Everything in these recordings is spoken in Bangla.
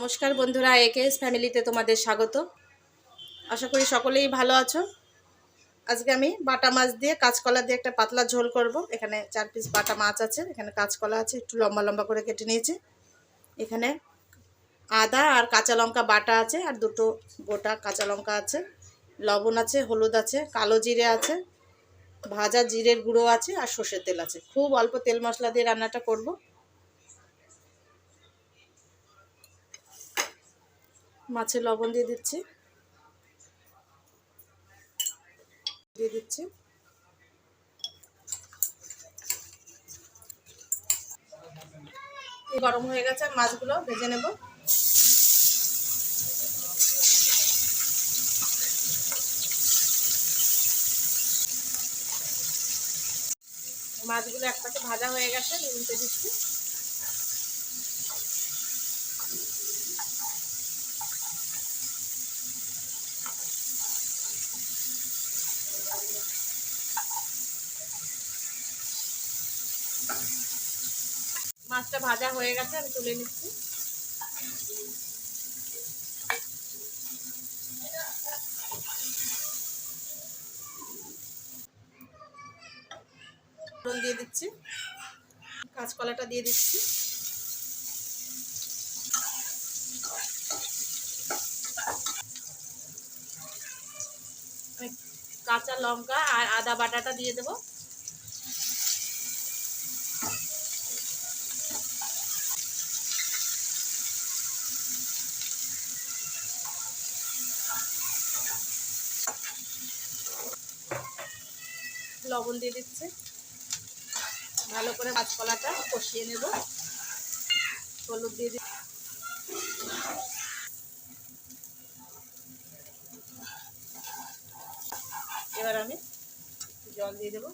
নমস্কার বন্ধুরা একেএস ফ্যামিলিতে তোমাদের স্বাগত। আশা করি সকলেই ভালো আছো। আজকে আমি বাটা মাছ দিয়ে কাঁচকলা দিয়ে একটা পাতলা ঝোল করব। এখানে চার পিস বাটা মাছ আছে, এখানে কাঁচকলা আছে, একটু লম্বা লম্বা করে কেটে নিয়েছি। এখানে আদা আর কাঁচা লঙ্কা বাটা আছে আর দুটো গোটা কাঁচা লঙ্কা আছে। লবণ আছে, হলুদ আছে, কালো জিরে আছে, ভাজা জিরের গুঁড়ো আছে আর সর্ষের তেল আছে। খুব অল্প তেল মশলা দিয়ে রান্নাটা করব। মাছে লবণ দিয়ে দিচ্ছি। দিয়ে দিচ্ছি। গরম হয়ে গেছে মাছগুলো ভেজে নেব। মাছগুলো এক পাশে ভাজা হয়ে গেছে উল্টে দিচ্ছি মাছটা ভাজা হয়ে গেছে, আমি তুলে নিচ্ছি। ফোড়ন দিয়ে দিচ্ছি। কাঁচকলাটা দিয়ে দিচ্ছি। কাঁচা লঙ্কা আর আদা বাটাটা দিয়ে দেবো। লবণ দিয়ে দিচ্ছে। ভালো করে কাঁচকলাটা কষিয়ে নেব। হলুদ দিয়ে দিচ্ছি। এবার আমি জল দিয়ে দেবো।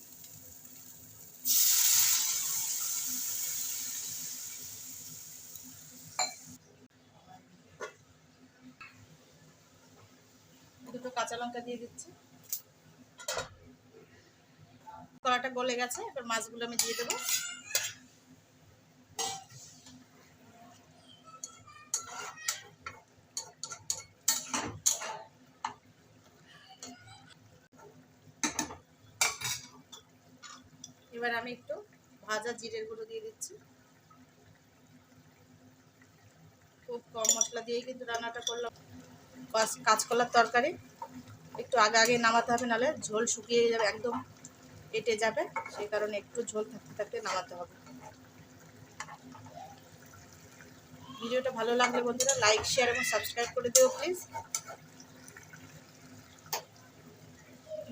দুটো কাঁচা লঙ্কা দিয়ে দিচ্ছি। কলাটা গলে গেছে, এবার মাছগুলো আমি দিয়ে দেবো। এবার আমি একটু ভাজা জিরের গুঁড়ো দিয়ে দিচ্ছি। খুব কম মশলা দিয়েই কিন্তু রান্নাটা করলাম। কাঁচ- কাঁচকলার তরকারি, একটু আগে আগে নামাতে হবে, নাহলে ঝোল শুকিয়ে যাবে একদম। কেটে যাবে, সেই কারণে একটু ঝোল থাকতে থাকতে নামাতে হবে। ভিডিওটা ভালো লাগলে বন্ধুরা লাইক শেয়ার এবং সাবস্ক্রাইব করে দিও প্লিজ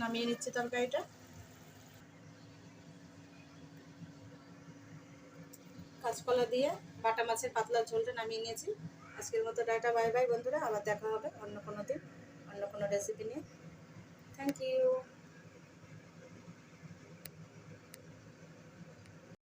নামিয়ে নিচ্ছি তরকারিটা। কাঁচকলা দিয়ে বাটা মাছের পাতলা ঝোলটা নামিয়ে নিয়েছি। আজকের মতো ডাটা বাই বাই বন্ধুরা। আবার দেখা হবে অন্য কোনো দিন, অন্য কোনো রেসিপি নিয়ে। Thank you